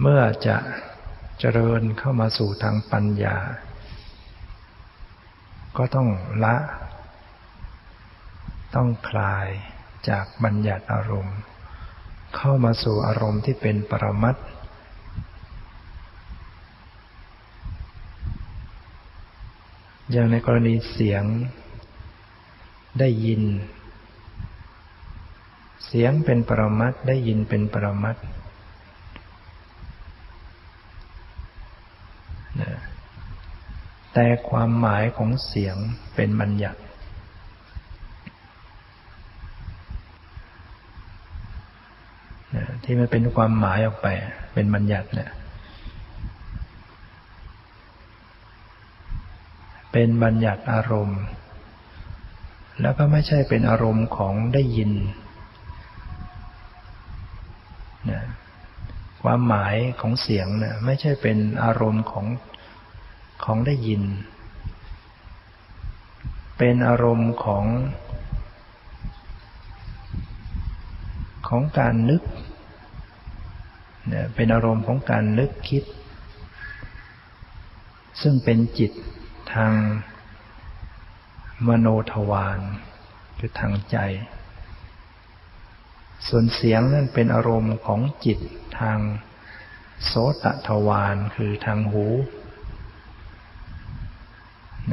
เมื่อจะเจริญเข้ามาสู่ทางปัญญา ก็ต้องละ ต้องคลายจากบัญญัติอารมณ์ เข้ามาสู่อารมณ์ที่เป็นปรมัตถอย่างในกรณีเสียงได้ยิน เสียงเป็นปรมัตได้ยินเป็นปรมัต แต่ความหมายของเสียงเป็นบัญญัติ ที่มันเป็นความหมายออกไป เป็นบัญญัติเนี่ยเป็นบัญญัติอารมณ์ แล้วก็ไม่ใช่เป็นอารมณ์ของได้ยินนะความหมายของเสียงนะไม่ใช่เป็นอารมณ์ของ ของได้ยิน เป็นอารมณ์ของ ของการนึกเนี่ยเป็นอารมณ์ของการนึกคิด ซึ่งเป็นจิตทางมโนทวารคือทางใจ ส่วนเสียงนั่นเป็นอารมณ์ของจิตทางโสตทวารคือทางหู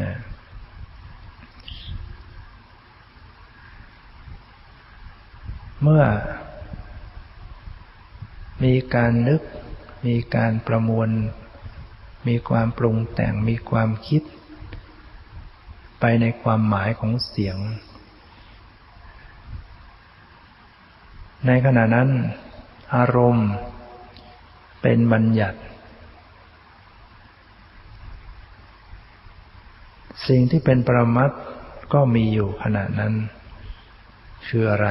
นะเมื่อ มีการนึก มีการประมวล มีความปรุงแต่งมีความคิด ไปในความหมายของเสียง ในขณะนั้น อารมณ์เป็นบัญญัติ สิ่งที่เป็นปรมัตก็มีอยู่ขณะนั้น คืออะไร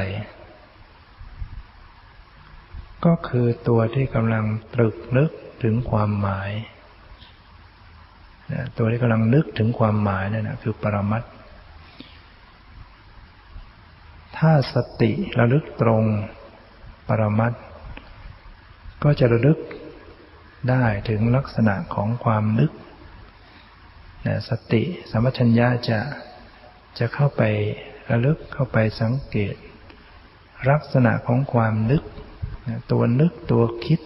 ก็คือตัวที่กำลังตรึกนึกถึงความหมาย ตัวที่กำลังนึกถึงความหมายนั่นนะคือปรมัตถ้าสติระลึกตรงปรมัตก็จะระลึกได้ถึงลักษณะของความนึก นะสติสมัชัญญาจะจะเข้าไประลึกเข้าไปสังเกต ลักษณะของความนึกนะตัวนึกตัวคิด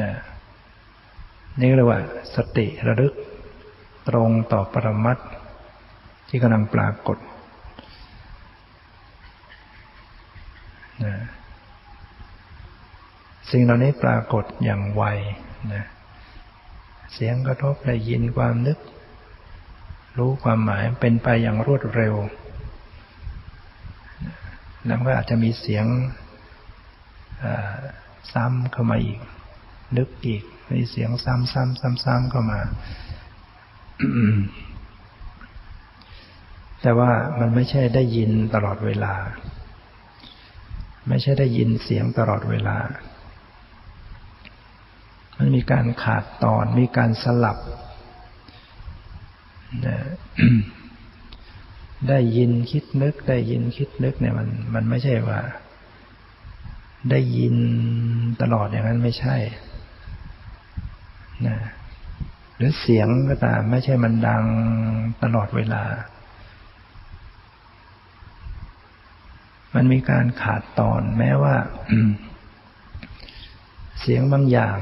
นะนี่เรียกว่า สติระลึกตรงต่อปรมัตที่กำลังปรากฏนะสิ่งเหล่านี้ปรากฏอย่างไวนะ เสียงกระทบได้ยินความนึก รู้ความหมายเป็นไปอย่างรวดเร็ว แล้วก็อาจจะมีเสียงซ้ำเข้ามาอีก นึกอีกมีเสียงซ้ำๆซ้ำๆเข้ามา แต่ว่ามันไม่ใช่ได้ยินตลอดเวลา ไม่ใช่ได้ยินเสียงตลอดเวลา มันมีการขาดตอนมีการสลับได้ยินคิดนึก ได้ยินคิดนึกเนี่ยมันมันไม่ใช่ว่า ได้ยินตลอดอย่างนั้นไม่ใช่นะหรือเสียงก็ตามไม่ใช่มันดังตลอดเวลา มันมีการขาดตอนแม้ว่า เสียงบางอย่าง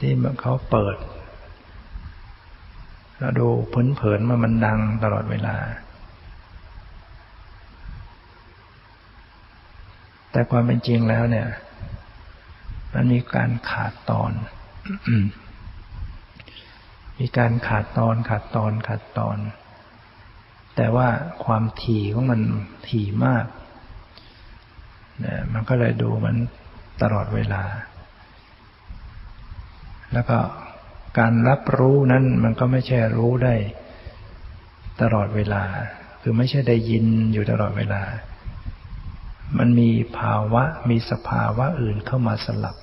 ที่เขาเปิดเราดูเผินๆมามันดังตลอดเวลา แต่ความเป็นจริงแล้วเนี่ย มันมีการขาดตอน มีการขาดตอนขาดตอนขาดตอน แต่ว่าความถี่ของมันถี่มากเนี่ยมันก็เลยดูมันตลอดเวลา แล้วก็การรับรู้นั้นมันก็ไม่ใช่รู้ได้ตลอดเวลา คือไม่ใช่ได้ยินอยู่ตลอดเวลา มันมีภาวะมีสภาวะอื่นเข้ามาสลับ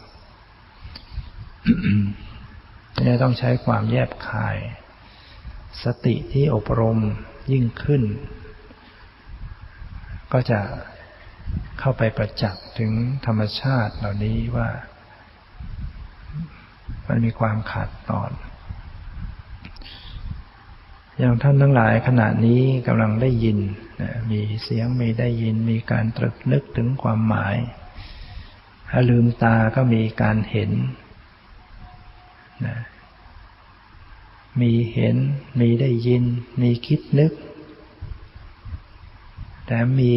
นี่ต้องใช้ความแยบคาย สติที่อบรมยิ่งขึ้น ก็จะเข้าไปประจักษ์ถึงธรรมชาติเหล่านี้ว่า มันมีความขาดตอน อย่างท่านทั้งหลายขณะนี้กำลังได้ยิน มีเสียงมีได้ยิน มีการตรึกนึกถึงความหมาย ถ้าลืมตาก็มีการเห็นมีเห็น มีได้ยิน มีคิดนึก แต่มี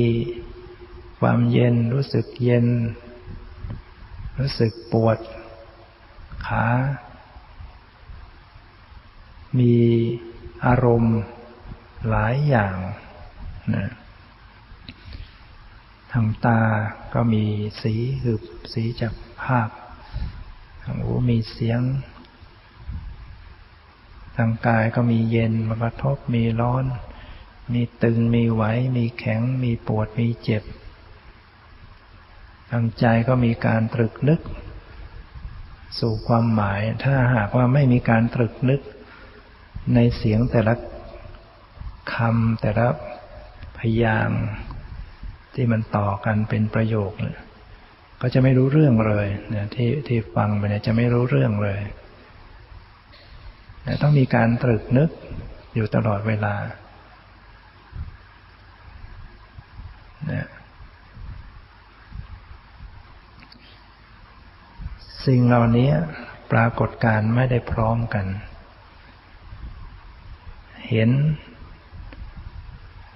ความเย็นรู้สึกเย็น รู้สึกปวด ขา มีอารมณ์หลายอย่างนะทางตาก็มีสีหืบสีจากภาพ ทางหูมีเสียง ทางกายก็มีเย็นมากระทบมีร้อน มีตึงมีไหว มีแข็ง มีปวดมีเจ็บ ทางใจก็มีการตรึกนึก สู่ความหมาย ถ้าหากว่าไม่มีการตรึกนึกในเสียงแต่ละคำแต่ละพยางที่มันต่อกันเป็นประโยคเนี่ยก็จะไม่รู้เรื่องเลยเนี่ยที่ที่ฟังไปเนี่ยจะไม่รู้เรื่องเลยแต่ต้องมีการตรึกนึกอยู่ตลอดเวลาเนี่ย สิ่งเหล่านี้ปรากฏการไม่ได้พร้อมกัน เห็น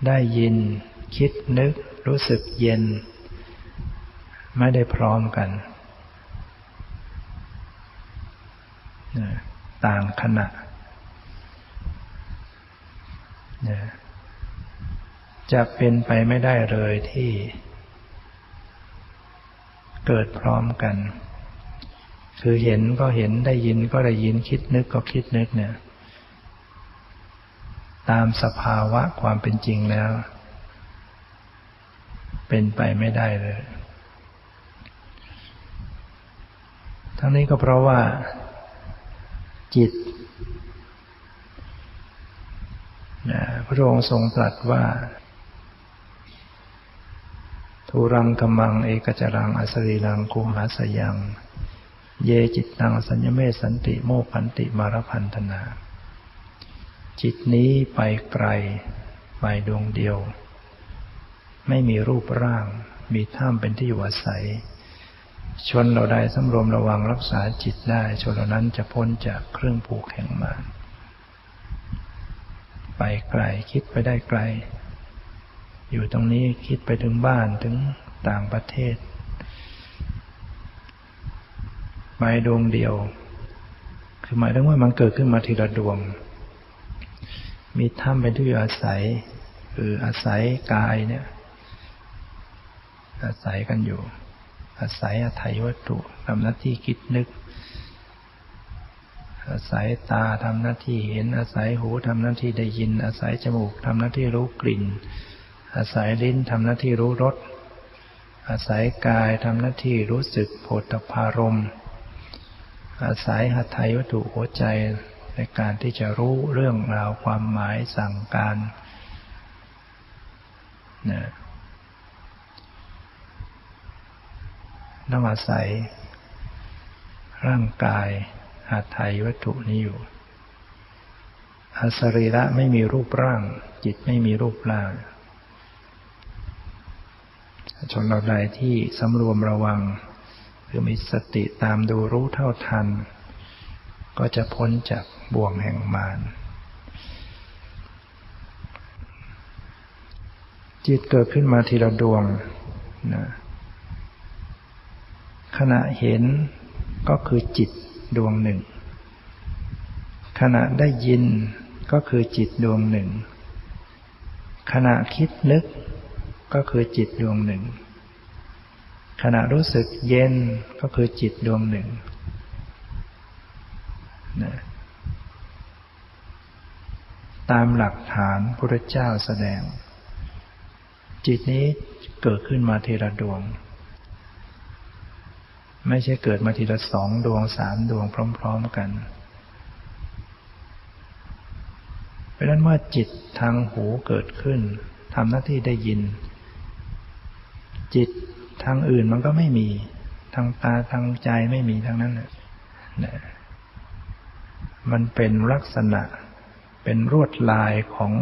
ได้ยิน คิดนึก รู้สึกเย็น ไม่ได้พร้อมกัน ต่างขณะจะเป็นไปไม่ได้เลยที่เกิดพร้อมกัน คือเห็นก็เห็นได้ยินก็ได้ยินคิดนึกก็คิดนึกเนี่ย ตามสภาวะความเป็นจริงแล้ว เป็นไปไม่ได้เลย ทั้งนี้ก็เพราะว่า จิตพระองค์ทรงตรัสว่าทุรังกมังเอกจรังอสรีรังกุหาสยัง เยจิตตังสัญญเมสันติโมพันติมารพันธนา จิตนี้ไปไกล ไปดวงเดียว ไม่มีรูปร่าง มีถ้ำเป็นที่อยู่อาศัย ชนเราได้สำรวมระวังรักษาจิตได้ ชนเหล่านั้นจะพ้นจากเครื่องผูกแห่งมารไปไกลคิดไปได้ไกล อยู่ตรงนี้คิดไปถึงบ้านถึงต่างประเทศ ไม้ดวงเดียว คือหมายถึงว่ามันเกิดขึ้นมาทีละดวง มีถ้ำเป็นที่อาศัย คืออาศัยกายเนี่ย อาศัยกันอยู่ อาศัยอาศัยวัตถุทำหน้าที่คิดนึก อาศัยตาทำหน้าที่เห็น อาศัยหูทำหน้าที่ได้ยิน อาศัยจมูกทำหน้าที่รู้กลิ่น อาศัยลิ้นทำหน้าที่รู้รสอาศัยกายทำหน้าที่รู้สึกโผฏฐารมณ์ อาศัยหัตถยวัตถุหัวใจในการที่จะรู้เรื่องราวความหมายสั่งการนะต้องอาศัย ร่างกายหัตถยวัตถุนี้อยู่อาสรีระไม่มีรูปร่าง จิตไม่มีรูปร่างชนเราใดที่สำรวมระวัง คือมีสติตามดูรู้เท่าทัน ก็จะพ้นจากบ่วงแห่งมารจิตเกิดขึ้นมาทีละดวงนะขณะเห็นก็คือจิตดวงหนึ่ง ขณะได้ยินก็คือจิตดวงหนึ่ง ขณะคิดนึกก็คือจิตดวงหนึ่ง ขณะรู้สึกเย็นก็คือจิตดวงหนึ่งนะตามหลักฐานพระเจ้าแสดง จิตนี้เกิดขึ้นมาทีละดวง ไม่ใช่เกิดมาทีละสองดวงสามดวงพร้อม ๆกัน เพราะนั้นเมื่อจิตทางหูเกิดขึ้นทำหน้าที่ได้ยิน จิต ทางอื่นมันก็ไม่มี ทางตาทางใจไม่มีทั้งนั้นนะนะมันเป็นลักษณะ เป็นรวดลายของ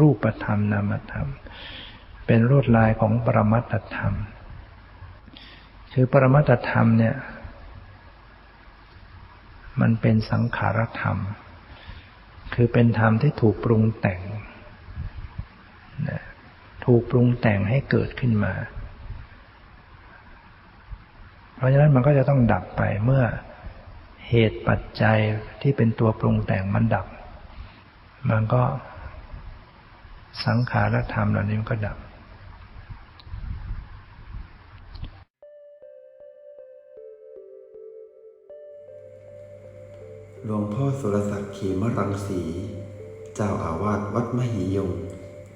รูปธรรมนามธรรม เป็นรวดลายของปรมัตธรรม คือปรมัตธรรมเนี่ย มันเป็นสังขารธรรม คือเป็นธรรมที่ถูกปรุงแต่ง ถูกปรุงแต่งให้เกิดขึ้นมา เพราะฉะนั้นมันก็จะต้องดับไปเมื่อเหตุปัจจัยที่เป็นตัวปรุงแต่งมันดับ มันก็สังขารธรรมเหล่านี้มันก็ดับหลวงพ่อสุรศักดิ์ขีมรังสี เจ้าอาวาสวัดมหิยง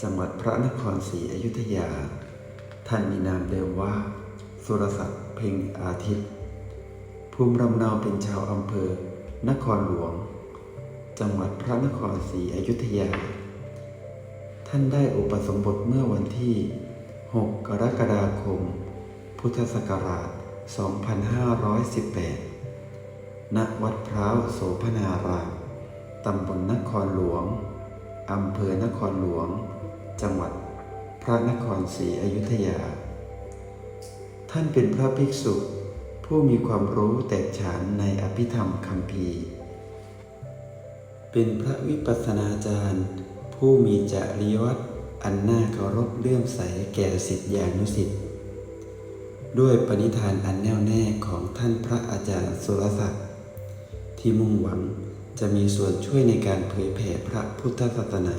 จังหวัดพระนครศรีอยุธยา ท่านมีนามเดิมว่า สุรศักดิ์ เพ็งอาทิตย์ ภูมิลำเนาเป็นชาวอำเภอ นครหลวง จังหวัดพระนครศรีอยุธยา ท่านได้อุปสมบทเมื่อวันที่ 6 กรกฎาคม พุทธศักราช 2518 ณ วัดพร้าวโสพนาราม ตำบลนครหลวง อำเภอนครหลวง จังหวัดพระนครศรีอยุธยา ท่านเป็นพระภิกษุ ผู้มีความรู้แตกฉานในอภิธรรมคัมภีเป็นพระวิปัสสนาจารย์ ผู้มีจริยวัตรอันน่าเคารพเลื่อมใสแก่สิทธิานุสิทธิ์ด้วยปณิธานอันแน่วแน่ของท่านพระอาจารย์สุรศักดิ์ที่มุ่งหวังจะมีส่วนช่วยในการเผยแผ่พระพุทธศาสนา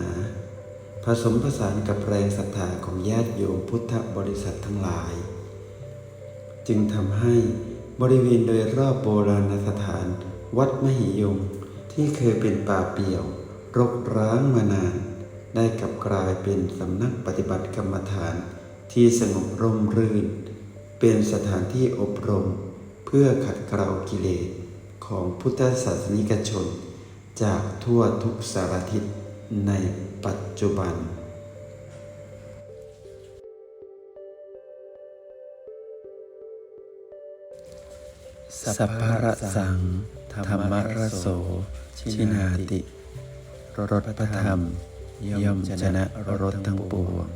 ผสมผสานกับแรงศรัทธาของญาติโยมพุทธบริษัททั้งหลาย จึงทำให้บริเวณโดยรอบโบราณสถาน วัดมหิยง ที่เคยเป็นป่าเปี่ยว รกร้างมานาน ได้กลับกลายเป็นสำนักปฏิบัติกรรมฐานที่สงบร่มรื่น เป็นสถานที่อบรม เพื่อขัดเกลากิเลสของพุทธศาสนิกชน จากทั่วทุกสารทิศในปัจจุบัน สัพพะสังธรรมรโส ชินาติ รถพระธรรมย่อมชนะรถทั้งปวง